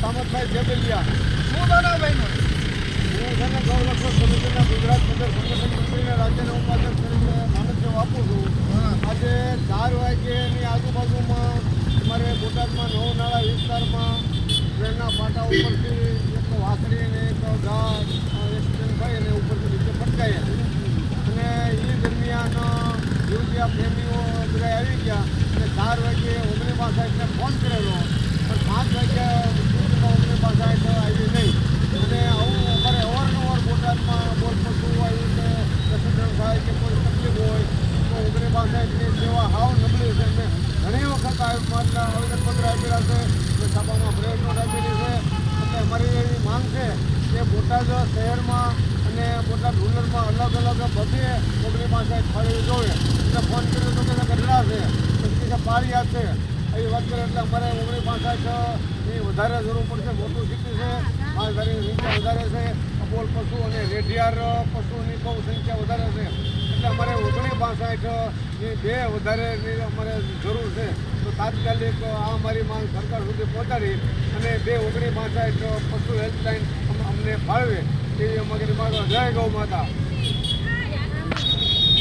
સામતભાઈ જેબલિયા. શું બનાવવાનું હું છે ને ગૌરક્ષક સમિતિના ગુજરાત પ્રદેશ સંગઠન મંત્રીને રાજ્યના ઉપાધ્યક્ષ તરીકે માનદ આપું છું. આજે ચાર વાગ્યેની આજુબાજુમાં અમારે બોટાદમાં નવ નાળા વિસ્તારમાં ટ્રેનના પાટા ઉપરથી એક વાસળી અને એક ગા એક્સિડન્ટ થઈ અને ઉપરથી નીચે પટકાયા અને એ દરમિયાન યુવતિયા પ્રેમીઓ બધા આવી ગયા અને ચાર વાગે ઓગણીમાં સાહેબને ફોન કરેલો પણ પાંચ વાગ્યા સુધીમાં ઓગણીમાં સાહેબ આવી નહીં અને આવું અમારે અવારનવાર બોટાદમાં બોલ પશુ આવી કે એક્સિડન્ટ થાય કે કોઈ તકલીફ હોય પાસે એટલી સેવા હાવ નબળી છે. મેં ઘણી વખત આવેદનપત્ર આપેલા છે અને સભામાં પ્રેસ નોટ છે એટલે અમારી એવી માંગ છે કે બોટાદ શહેરમાં અને બોટાદ રૂરલમાં અલગ અલગ બધે ઓગણી પાસે ફાળવી જોઈએ એટલે ફોન કર્યો તો કે ગઢડા છે પછી કે છે એવી વાત કરીએ એટલે અમારે ઓગણી પાંસઠ એ વધારે જરૂર પડશે મોટું સિટી છે માલધારીની સંખ્યા વધારે છે અબોલ પશુ અને રેઢિયાર પશુની બહુ સંખ્યા વધારે અમારે ઓગણી ની બે વધારેની અમારે જરૂર છે. તો તાત્કાલિક આ અમારી માંગ સરકાર સુધી પહોંચાડી અને બે ઓગણી પાસઠ પશુ હેલ્પલાઇન અમને ફાળવે. એવી અમારી માંગ જય ગૌ માતા.